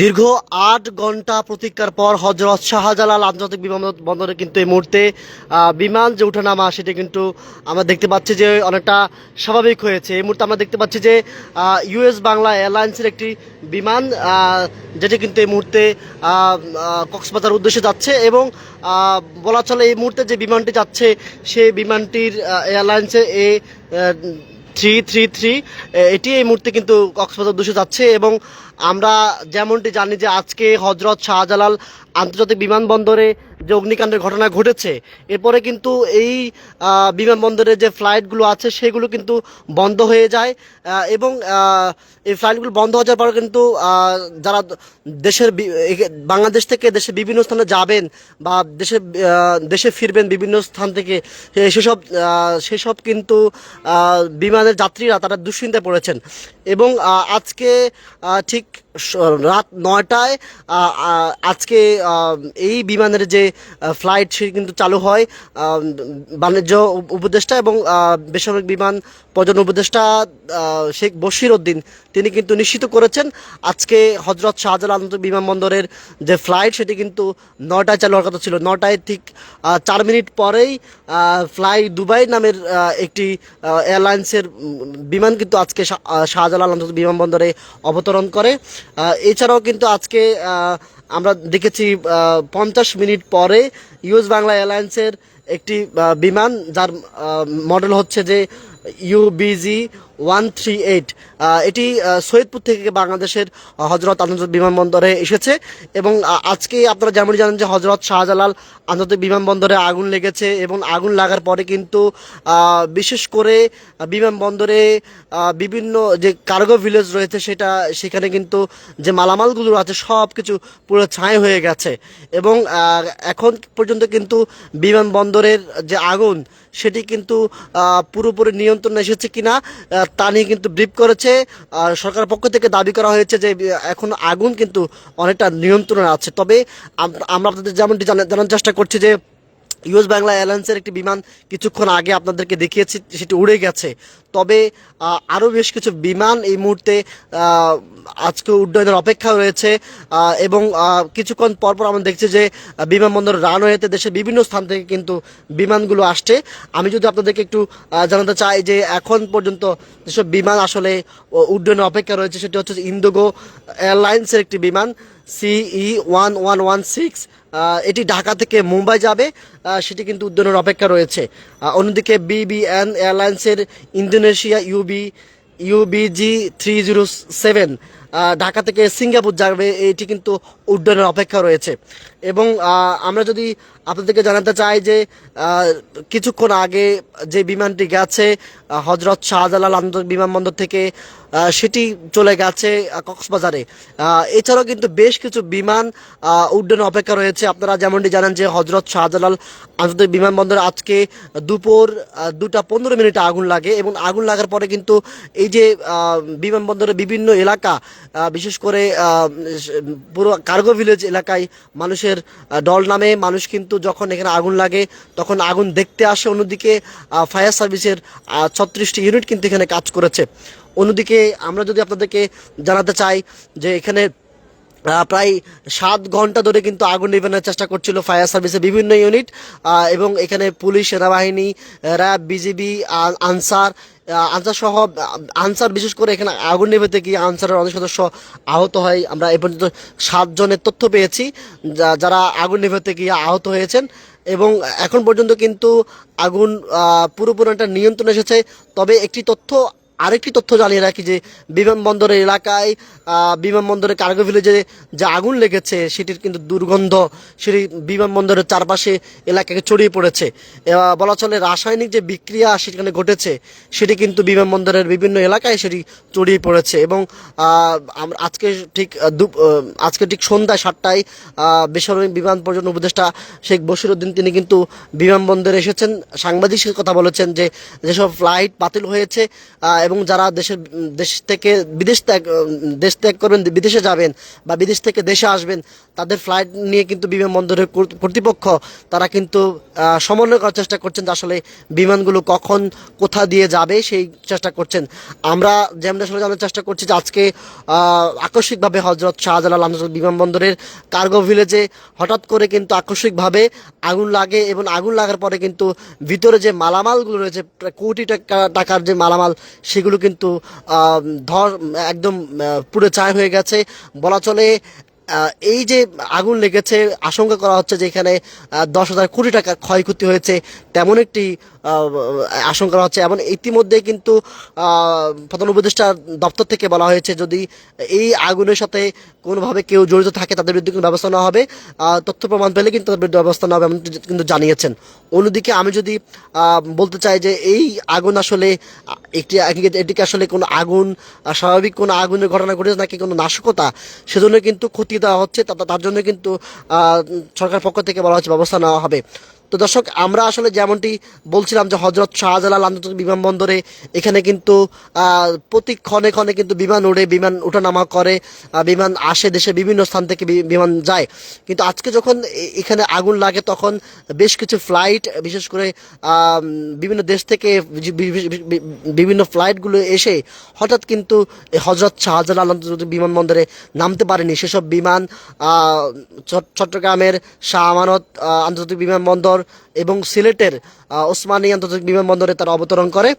দীর্ঘ আট ঘণ্টা প্রতীক্ষার পর হজরত শাহজালাল আন্তর্জাতিক বিমানবন্দরে কিন্তু এই মুহূর্তে বিমান যে ওঠানামা সেটা কিন্তু আমরা দেখতে পাচ্ছি যে অনেকটা স্বাভাবিক হয়েছে। এই মুহূর্তে আমরা দেখতে পাচ্ছি যে ইউএস বাংলা এয়ারলাইন্সের একটি বিমান যেটি কিন্তু এই মুহূর্তে কক্সবাজার উদ্দেশ্যে যাচ্ছে এবং বলা চলে এই মুহূর্তে যে বিমানটি যাচ্ছে, সেই বিমানটির এয়ারলাইন্সে এ থ্রি থ্রি থ্রি এটি এই মুহূর্তে কিন্তু কক্সবাজার উদ্দেশ্যে যাচ্ছে এবং আমরা যেমনটি জানি যে আজকে হজরত শাহজালাল আন্তর্জাতিক বিমানবন্দরে যে অগ্নিকাণ্ডের ঘটনা ঘটেছে এরপরে কিন্তু এই বিমানবন্দরে যে ফ্লাইটগুলো আছে সেগুলো কিন্তু বন্ধ হয়ে যায় এবং এই ফ্লাইটগুলো বন্ধ হয়ে যাওয়ার পরে কিন্তু যারা দেশের বাংলাদেশ থেকে দেশের বিভিন্ন স্থানে যাবেন বা দেশে দেশে ফিরবেন বিভিন্ন স্থান থেকে সেসব সেসব কিন্তু বিমানের যাত্রীরা তারা দুশ্চিন্তায় পড়েছেন। এবং আজকে আহ, ঠিক স- রাত নয়টায় আজকে এই বিমানের যে ফ্লাইট সেটি কিন্তু চালু হয় বাণিজ্য উপদেষ্টা এবং বেসামরিক বিমান পর্যটন উপদেষ্টা শেখ বশির উদ্দিন, তিনি কিন্তু নিশ্চিত করেছেন, আজকে হজরত শাহজালাল আন্তর্জাতিক বিমানবন্দরের যে ফ্লাইট সেটি কিন্তু নটায় চালু হওয়ার কথা ছিল। নটায় ঠিক চার মিনিট পরেই ফ্লাই দুবাই নামের একটি এয়ারলাইন্সের বিমান কিন্তু আজকে শাহজালাল আন্তর্জাতিক বিমানবন্দরে অবতরণ করে। এছাড়াও কিন্তু আজকে আমরা দেখেছি পঞ্চাশ মিনিট পরে ইউএস বাংলা এয়ারলাইন্সের একটি বিমান, যার মডেল হচ্ছে যে ইউবিজি ওয়ান থ্রি এইট। এটি সৈয়দপুর থেকে বাংলাদেশের হজরত আন্তর্জাতিক বিমানবন্দরে এসেছে এবং আজকে আপনারা যেমন জানেন যে হজরত শাহজালাল আন্তর্জাতিক বিমানবন্দরে আগুন লেগেছে এবং আগুন লাগার পরে কিন্তু বিশেষ করে বিমানবন্দরে বিভিন্ন যে কার্গো ভিলেজ রয়েছে সেটা, সেখানে কিন্তু যে মালামালগুলো আছে সব কিছু পুরো ছাই হয়ে গেছে এবং এখন পর্যন্ত কিন্তু বিমানবন্দরের যে আগুন সেটি কিন্তু পুরোপুরি নিয়ন্ত্রণে এসেছে কিনা তা নিয়ে কিন্তু ব্রিফ করেছে। আর সরকার পক্ষ থেকে দাবি করা হয়েছে যে এখন আগুন কিন্তু অনেকটা নিয়ন্ত্রণে আছে। তবে আমরা আপনাদের যেমনটি জানার চেষ্টা করছি যে ইউএস বাংলা এয়ারলাইন্সের একটি বিমান কিছুক্ষণ আগে আপনাদেরকে দেখিয়েছি, সেটি উড়ে গেছে। তবে আরও বেশ কিছু বিমান এই মুহূর্তে আজকে উড্ডয়নের অপেক্ষা রয়েছে এবং কিছুক্ষণ পরপর আমরা দেখছি যে, বিমানবন্দর রানওয়েতে দেশের বিভিন্ন স্থান থেকে কিন্তু বিমানগুলো আসছে। আমি যদি আপনাদেরকে একটু জানাতে চাই যে, এখন পর্যন্ত যেসব বিমান আসলে উড্ডয়নের অপেক্ষা রয়েছে, সেটি হচ্ছে ইন্দোগো এয়ারলাইন্সের একটি বিমান সিই ওয়ান ওয়ান ওয়ান সিক্স এটি ঢাকা থেকে মুম্বাই যাবে। সেটি কিন্তু উদ্যানের অপেক্ষা রয়েছে। অন্যদিকে বিবিএন এয়ারলাইন্সের Indonesia UB, UBG three zero seven Dhaka থেকে সিঙ্গাপুর যাবে, এটি কিন্তু উড্ডয়নের অপেক্ষা রয়েছে। এবং আমরা যদি আপনাদেরকে জানাতে চাই যে কিছুক্ষণ আগে যে বিমানটি গেছে হজরত শাহজালাল আন্তর্জাতিক বিমানবন্দর থেকে সেটি চলে গেছে কক্সবাজারে। এছাড়াও কিন্তু বেশ কিছু বিমান আহ, উড্ডয়নের অপেক্ষা রয়েছে। আপনারা যেমনটি জানেন যে হজরত শাহজালাল আন্তর্জাতিক বিমানবন্দরে আজকে দুপুর দুটা পনেরো মিনিটে আগুন লাগে এবং আগুন লাগার পরে কিন্তু এই যে বিমানবন্দরের বিভিন্ন এলাকা বিশেষ করে পুরো কার্গো ভিলেজ এলাকায় মানুষের দল নামে মানুষ কিন্তু যখন এখানে আগুন লাগে তখন আগুন দেখতে আসে। অন্যদিকে ফায়ার সার্ভিসের ছত্রিশটি ইউনিট কিন্তু এখানে কাজ করেছে। অন্যদিকে আমরা যদি আপনাদেরকে জানাতে চাই যে এখানে প্রায় সাত ঘণ্টা ধরে কিন্তু আগুন নিবানোর চেষ্টা করছিল ফায়ার সার্ভিসের বিভিন্ন ইউনিট এবং এখানে পুলিশ, সেনাবাহিনী র্যাব বিজিবি আনসার আনসার সহ, আনসার বিশেষ করে এখানে আগুন নেভাতে গিয়ে আনসারের অনেক সদস্য আহত হয়। আমরা এ পর্যন্ত সাতজনের তথ্য পেয়েছি যারা আগুন নেভাতে গিয়ে আহত হয়েছেন। এবং এখন পর্যন্ত কিন্তু আগুন পুরোপুরি একটা নিয়ন্ত্রণ এসেছে। তবে একটি তথ্য আরেকটি তথ্য জানিয়ে রাখি যে বিমানবন্দরের এলাকায় বিমানবন্দরের কার্গো ভিলেজে যে আগুন লেগেছে, সেটির কিন্তু দুর্গন্ধ সেটি বিমানবন্দরের চারপাশে এলাকাকে ছড়িয়ে পড়েছে। বলা চলে রাসায়নিক যে বিক্রিয়া সেখানে ঘটেছে, সেটি কিন্তু বিমানবন্দরের বিভিন্ন এলাকায় সেটি ছড়িয়ে পড়েছে এবং আজকে ঠিক আজকে ঠিক সন্ধ্যায় সাতটায় বেসরকারি বিমান পর্যটন উপদেষ্টা শেখ বশিরউদ্দিন তিনি কিন্তু বিমানবন্দরে এসেছেন। সাংবাদিকের কথা বলেছেন যে, যেসব ফ্লাইট বাতিল হয়েছে এবং এবং যারা দেশের, দেশ থেকে বিদেশ ত্যাগ, দেশ ত্যাগ করবেন, বিদেশে যাবেন বা বিদেশ থেকে দেশে আসবেন, তাদের ফ্লাইট নিয়ে কিন্তু বিমানবন্দরের কর্তৃপক্ষ তারা কিন্তু সমন্বয় করার চেষ্টা করছেন যে আসলে বিমানগুলো কখন, কোথা দিয়ে যাবে সেই চেষ্টা করছেন। আমরা যেমন আসলে জানার চেষ্টা করছি যে আজকে আকস্মিকভাবে হজরত শাহজালাল আন্তর্জাতিক বিমানবন্দরের কার্গো ভিলেজে হঠাৎ করে কিন্তু আকস্মিকভাবে আগুন লাগে এবং আগুন লাগার পরে কিন্তু ভিতরে যে মালামালগুলো রয়েছে কোটি টাকা, টাকার যে মালামাল সেগুলো কিন্তু ধর, একদম পুরো চায় হয়ে গেছে। বলা চলে এই যে আগুন লেগেছে, আশঙ্কা করা হচ্ছে যে এখানে দশ হাজার কোটি টাকা ক্ষয়ক্ষতি হয়েছে, তেমন একটি আশঙ্কা হচ্ছে এবং ইতিমধ্যে কিন্তু প্রধান উপদেষ্টা দপ্তর থেকে বলা হয়েছে, যদি এই আগুনের সাথে কোনোভাবে কেউ জড়িত থাকে, তাদের বিরুদ্ধে কোনো ব্যবস্থা নেওয়া হবে। তথ্য প্রমাণ পেলে কিন্তু তাদের বিরুদ্ধে ব্যবস্থা নেওয়া হবে এমন কিন্তু জানিয়েছেন। অন্যদিকে আমি যদি বলতে চাই যে এই আগুন আসলে, একটি এটিকে আসলে কোনো আগুন, স্বাভাবিক কোনো আগুনের ঘটনা ঘটেছে নাকি কোনো নাশকতা, সেজন্য কিন্তু ক্ষতি দেওয়া হচ্ছে। তার জন্য কিন্তু সরকার পক্ষ থেকে বলা হচ্ছে ব্যবস্থা নেওয়া হবে। তো দর্শক, আমরা আসলে যেমনটি বলছিলাম যে হজরত শাহজালাল আন্তর্জাতিক বিমানবন্দরে এখানে কিন্তু প্রতি ক্ষণে ক্ষণে কিন্তু বিমান উড়ে বিমান ওঠানামা করে বিমান আসে দেশে বিভিন্ন স্থান থেকে বিমান যায়। কিন্তু আজকে যখন এখানে আগুন লাগে তখন বেশ কিছু ফ্লাইট বিশেষ করে বিভিন্ন দেশ থেকে বিভিন্ন ফ্লাইটগুলো এসে হঠাৎ কিন্তু হজরত শাহজালাল আন্তর্জাতিক বিমানবন্দরে নামতে পারেনি। সেসব বিমান চট্টগ্রামের শাহ আমানত আন্তর্জাতিক বিমানবন্দর এবং সিলেটের ওসমানী আন্তর্জাতিক বিমানবন্দরে তারা অবতরণ করে।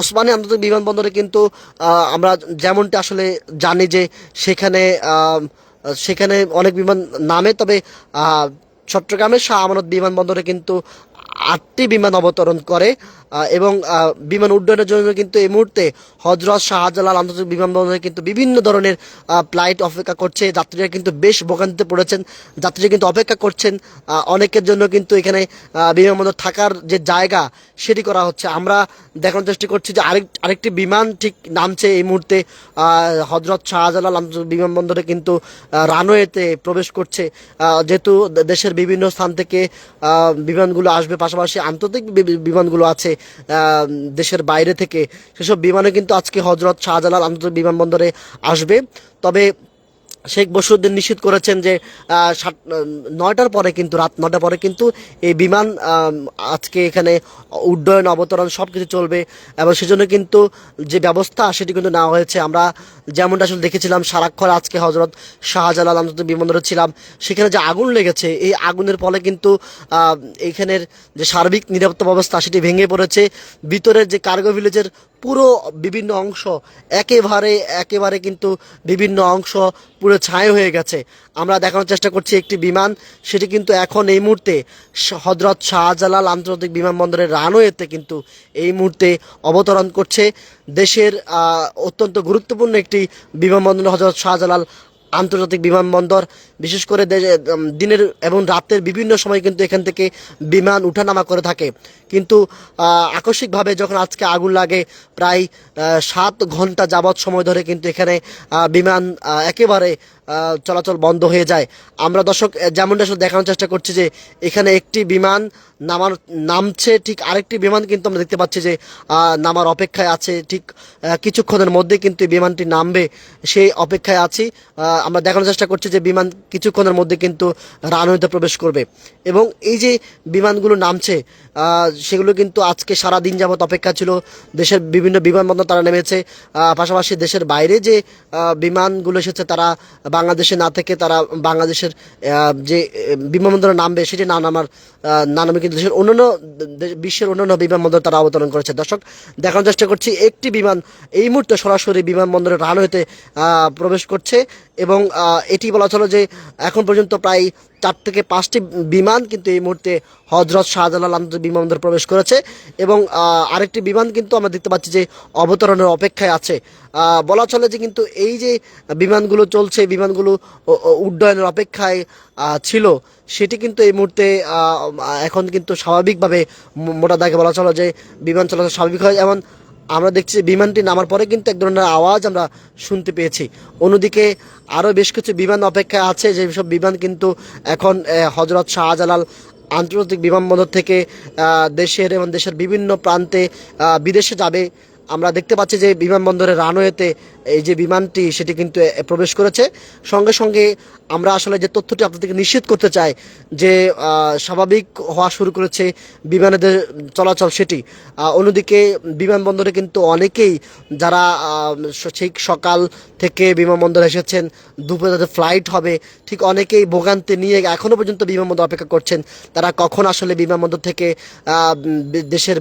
ওসমানী আন্তর্জাতিক বিমানবন্দরে কিন্তু আমরা যেমনটা আসলে জানি যে সেখানে সেখানে অনেক বিমান নামে, তবে চট্টগ্রামের শাহ আমানত বিমানবন্দরে কিন্তু আটটি বিমান অবতরণ করে। এবং বিমান উড্ডয়নের জন্য কিন্তু এই মুহূর্তে হজরত শাহজালাল আন্তর্জাতিক বিমানবন্দরে কিন্তু বিভিন্ন ধরনের ফ্লাইট অপেক্ষা করছে। যাত্রীরা কিন্তু বেশ ভোগান্তিতে পড়েছেন। যাত্রীরা কিন্তু অপেক্ষা করছেন। অনেকের জন্য কিন্তু এখানে বিমানবন্দর থাকার যে জায়গা, সেটি করা হচ্ছে। আমরা দেখানোর চেষ্টা করছি যে আরেক, আরেকটি বিমান ঠিক নামছে এই মুহূর্তে হজরত শাহজালাল আন্তর্জাতিক বিমানবন্দরে কিন্তু রানওয়েতে প্রবেশ করছে। যেহেতু দেশের বিভিন্ন স্থান থেকে বিমানগুলো আসবে। পাশাপাশি আন্তর্জাতিক বিমানগুলো আছে। দেশের বাইরে থেকে সেসব বিমানে কিন্তু আজকে হজরত শাহজালাল আন্তর্জাতিক বিমানবন্দরে আসবে। তবে শেখ বসরুদ্দিন নিশ্চিত করেছেন যে নয়টার পরে কিন্তু রাত নয়টার পরে কিন্তু এই বিমান আজকে এখানে উড্ডয়ন অবতরণ সব কিছু চলবে এবং সেজন্য কিন্তু যে ব্যবস্থা সেটি কিন্তু নেওয়া হয়েছে। আমরা যেমনটা আসলে দেখেছিলাম সারাক্ষণ আজকে হজরত শাহজালাল আন্তর্জাতিক বিমানবন্দরে ছিলাম সেখানে যে আগুন লেগেছে এই আগুনের ফলে কিন্তু আহ, এইখানের যে সার্বিক নিরাপত্তা ব্যবস্থা সেটি ভেঙে পড়েছে। ভিতরের যে কার্গো ভিলেজের পুরো বিভিন্ন অংশ একেবারে একেবারে কিন্তু বিভিন্ন অংশ পুরো ছায় হয়ে গেছে। আমরা দেখানোর চেষ্টা করছি একটি বিমান, সেটি কিন্তু এখন এই মুহূর্তে হজরত শাহজালাল আন্তর্জাতিক বিমানবন্দরের রানওয়েতে কিন্তু এই মুহূর্তে অবতরণ করছে। দেশের অত্যন্ত গুরুত্বপূর্ণ একটি বিমানবন্দর হজরত শাহজালাল আন্তর্জাতিক বিমানবন্দর, বিশেষ করে দিনের এবং রাতের বিভিন্ন সময় কিন্তু এখান থেকে বিমান উঠানামা করে থাকে। কিন্তু আকস্মিকভাবে যখন আজকে আগুন লাগে, প্রায় সাত ঘণ্টা যাবৎ সময় ধরে কিন্তু এখানে বিমান একেবারে চলাচল বন্ধ হয়ে যায়। আমরা দর্শক যেমনটা আসলে দেখানোর চেষ্টা করছি যে, এখানে একটি বিমান নামার, নামছে, ঠিক আরেকটি বিমান কিন্তু আমরা দেখতে পাচ্ছি যে নামার অপেক্ষায় আছে, ঠিক কিছুক্ষণের মধ্যে কিন্তু বিমানটি নামবে, সেই অপেক্ষায় আছি। আমরা দেখানোর চেষ্টা করছি যে, বিমান কিছুক্ষণের মধ্যে কিন্তু রানওয়েতে প্রবেশ করবে। এবং এই যে বিমানগুলো নামছে সেগুলো কিন্তু আজকে সারা দিন যাবত অপেক্ষা ছিল। দেশের বিভিন্ন বিমানবন্দর তারা নেমেছে। পাশাপাশি দেশের বাইরে যে বিমানগুলো এসেছে, তারা বাংলাদেশে না থেকে তারা বাংলাদেশের যে বিমানবন্দরের বিমানবন্দরে নামবে, সেটি না নামার না নামে কিন্তু দেশের অন্যান্য বিশ্বের অন্যান্য বিমানবন্দর তারা অবতরণ করেছে। দর্শক, দেখানোর চেষ্টা করছি, একটি বিমান এই মুহূর্তে সরাসরি বিমানবন্দরের রানওয়েতে প্রবেশ করছে। এবং এটি বলা চলো যে এখন পর্যন্ত প্রায় চার থেকে পাঁচটি বিমান কিন্তু এই মুহূর্তে হজরত শাহজালাল আন্তর্জাতিক বিমানবন্দর প্রবেশ করেছে এবং আরেকটি বিমান কিন্তু আমরা দেখতে পাচ্ছি যে অবতরণের অপেক্ষায় আছে। বলা চলে যে কিন্তু এই যে বিমানগুলো চলছে বিমানগুলো উড্ডয়নের অপেক্ষায় ছিল, সেটি কিন্তু এই মুহূর্তে এখন কিন্তু স্বাভাবিকভাবে মোটা দাগে বলা চলে যে বিমান চলাচল স্বাভাবিক হয়। এমন আমরা দেখছি বিমানটি নামার পরে কিন্তু এক ধরনের আওয়াজ আমরা শুনতে পেয়েছি। অন্যদিকে আরও বেশ কিছু বিমান অপেক্ষায় আছে যে সব বিমান কিন্তু এখন হজরত শাহজালাল আন্তর্জাতিক বিমানবন্দর থেকে দেশের এবং দেশের বিভিন্ন প্রান্তে বিদেশে যাবে। আমরা দেখতে পাচ্ছি যে বিমানবন্দরের রানওয়েতে এই যে বিমানটি, সেটি কিন্তু প্রবেশ করেছে। সঙ্গে সঙ্গে আমরা আসলে যে তথ্যটি আপনাদেরকে নিশ্চিত করতে চাই যে স্বাভাবিক হওয়া শুরু করেছে বিমানের চলাচল সেটি। অন্যদিকে বিমানবন্দরে কিন্তু অনেকেই যারা ঠিক সকাল থেকে বিমানবন্দরে এসেছেন, দুপুরে তাদের ফ্লাইট হবে, ঠিক অনেকেই ভোগান্তি নিয়ে এখনও পর্যন্ত বিমানবন্দর অপেক্ষা করছেন। তারা কখন আসলে বিমানবন্দর থেকে দেশের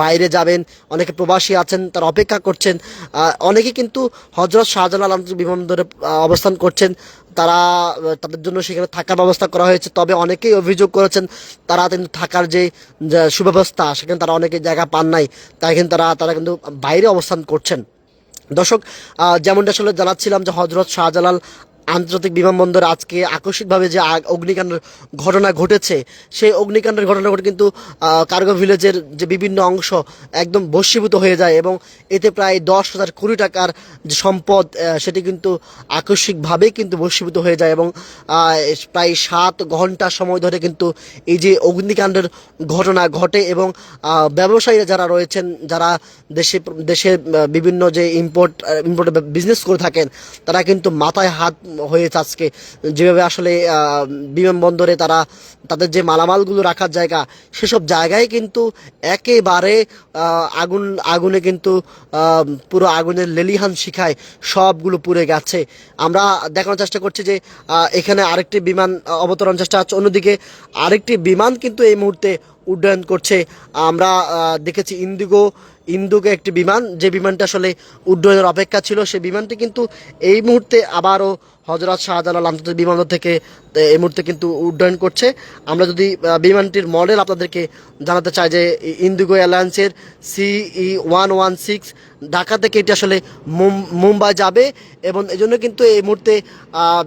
বাইরে যাবেন? অনেকে প্রবাসী আছেন, তারা অপেক্ষা করছেন। অনেকে কিন্তু হজরত শাহজালাল আন্তর্জাতিক বিমানবন্দরে অবস্থান করছেন। তারা তাদের জন্য সেখানে থাকার ব্যবস্থা করা হয়েছে। তবে অনেকেই অভিযোগ করেছেন, তারা কিন্তু থাকার যে সুব্যবস্থা, সেখানে তারা অনেকে জায়গা পান নাই। তাই কিন্তু তারা তারা কিন্তু বাইরে অবস্থান করছেন। দর্শক যেমনটা আসলে জানাচ্ছিলাম যে হজরত শাহজালাল আন্তর্জাতিক বিমানবন্দরে আজকে আকস্মিকভাবে যে অগ্নিকাণ্ডের ঘটনা ঘটেছে, সেই অগ্নিকাণ্ডের ঘটনা ঘটে কিন্তু কার্গো ভিলেজের যে বিভিন্ন অংশ একদম বশীভূত হয়ে যায় এবং এতে প্রায় দশ হাজার কোটি টাকার যে সম্পদ সেটি কিন্তু আকস্মিকভাবেই কিন্তু বশীভূত হয়ে যায় এবং প্রায় সাত ঘণ্টা সময় ধরে কিন্তু এই যে অগ্নিকাণ্ডের ঘটনা ঘটে এবং ব্যবসায়ীরা যারা রয়েছেন, যারা দেশে দেশে বিভিন্ন যে ইম্পোর্ট ইম্পোর্ট বিজনেস করে থাকেন, তারা কিন্তু মাথায় হাত হয়েছে আজকে। যেভাবে আসলে বিমানবন্দরে তারা তাদের যে মালামালগুলো রাখার জায়গা, সেসব জায়গায় কিন্তু একেবারে আগুন, আগুনে কিন্তু পুরো আগুনের লেলিহান শিখায় সবগুলো পুড়ে গেছে। আমরা দেখানোর চেষ্টা করছি যে এখানে আরেকটি বিমান অবতরণ চেষ্টা হচ্ছে অন্যদিকে আরেকটি বিমান কিন্তু এই মুহূর্তে উড্ডয়ন করছে। আমরা দেখেছি ইন্দিগো ইন্দুকে একটি বিমান, যে বিমানটা আসলে উড্ডয়নের অপেক্ষা ছিল সেই বিমানটি কিন্তু এই মুহূর্তে আবারও হজরত শাহজালাল আন্তর্জাতিক বিমানবন্দর থেকে এই মুহূর্তে কিন্তু উড্ডয়ন করছে। আমরা যদি বিমানটির মডেল আপনাদেরকে জানাতে চাই যে ইন্দিগো এয়ারলাইন্সের সিই ওয়ান ওয়ান সিক্স ঢাকা থেকে এটি আসলে মুম্বাই যাবে এবং এজন্য কিন্তু এই মুহূর্তে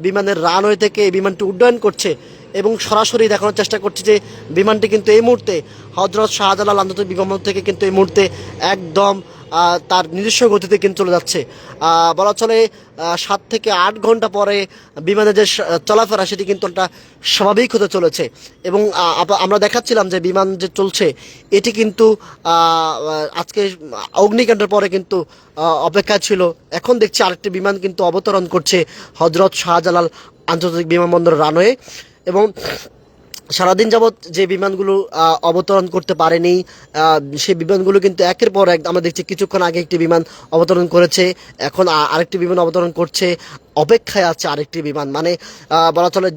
বিমানের রানওয়ে থেকে এই বিমানটি উড্ডয়ন করছে এবং সরাসরি দেখানোর চেষ্টা করছি যে বিমানটি কিন্তু এই মুহূর্তে হজরত শাহজালাল আন্তর্জাতিক বিমানবন্দর থেকে কিন্তু এই মুহূর্তে একদম তার নিজস্ব গতিতে কিন্তু চলে যাচ্ছে। বলা চলে সাত থেকে আট ঘণ্টা পরে বিমানের যে চলাফেরা সেটি কিন্তু একটা স্বাভাবিক হতে চলেছে। এবং আমরা দেখাচ্ছিলাম যে বিমান যে চলছে, এটি কিন্তু আজকে অগ্নিকাণ্ডের পরে কিন্তু অপেক্ষা ছিল। এখন দেখছি আরেকটি বিমান কিন্তু অবতরণ করছে হজরত শাহজালাল আন্তর্জাতিক বিমানবন্দর রানওয়ে। এবং সারাদিন যাবৎ যে বিমানগুলো অবতরণ করতে পারেনি সেই বিমানগুলো কিন্তু একের পর এক আমরা দেখছি কিছুক্ষণ আগে একটি বিমান অবতরণ করেছে, এখন আরেকটি বিমান অবতরণ করছে। অপেক্ষায় আছে আরেকটি বিমান। মানে বলা চলে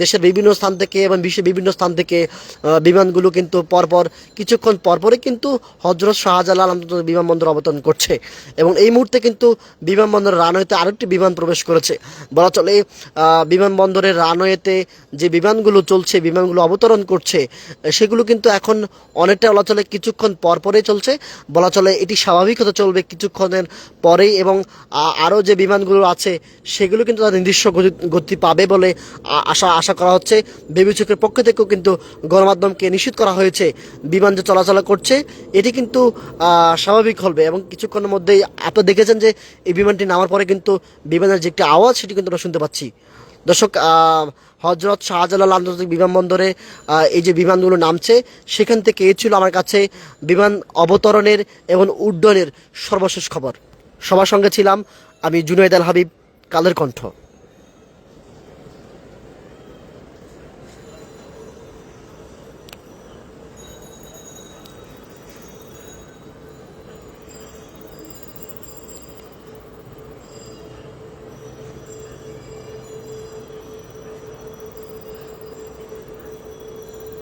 দেশের বিভিন্ন স্থান থেকে এবং বিশ্বের বিভিন্ন স্থান থেকে বিমানগুলো কিন্তু পরপর, কিছুক্ষণ পরপরই কিন্তু হজরত শাহজালাল আন্তর্জাতিক বিমানবন্দর অবতরণ করছে। এবং এই মুহূর্তে কিন্তু বিমানবন্দরের রানওয়েতে আরেকটি বিমান প্রবেশ করেছে। বলা চলে বিমানবন্দরের রানওয়েতে যে বিমানগুলো চলছে, বিমানগুলো অবতরণ করছে, সেগুলো কিন্তু এখন অনেকটা, বলা চলে, কিছুক্ষণ পরপরই চলছে। বলা চলে, এটি স্বাভাবিক হতে চলবে কিছুক্ষণের পরেই এবং আরও যে বিমানগুলো আছে সেগুলো কিন্তু তার নির্দিষ্ট গতি- পাবে বলে আশা আশা করা হচ্ছে। বেবিচকের পক্ষ থেকেও কিন্তু গণমাধ্যমকে নিশ্চিত করা হয়েছে। বিমান যে চলাচল করছে, এটি কিন্তু স্বাভাবিক হবে এবং কিছুক্ষণের মধ্যেই আপনারা দেখেছেন যে এই বিমানটি নামার পরে কিন্তু বিমানের যে একটি আওয়াজ, সেটি কিন্তু আমরা শুনতে পাচ্ছি। দর্শক হজরত শাহজালাল আন্তর্জাতিক বিমানবন্দরে এই যে বিমানগুলো নামছে, সেখান থেকে এ ছিল আমার কাছে বিমান অবতরণের এবং উড্ডয়নের সর্বশেষ খবর। সবার সঙ্গে ছিলাম আমি জুনাইদ আল হাবিব। কালের কণ্ঠ।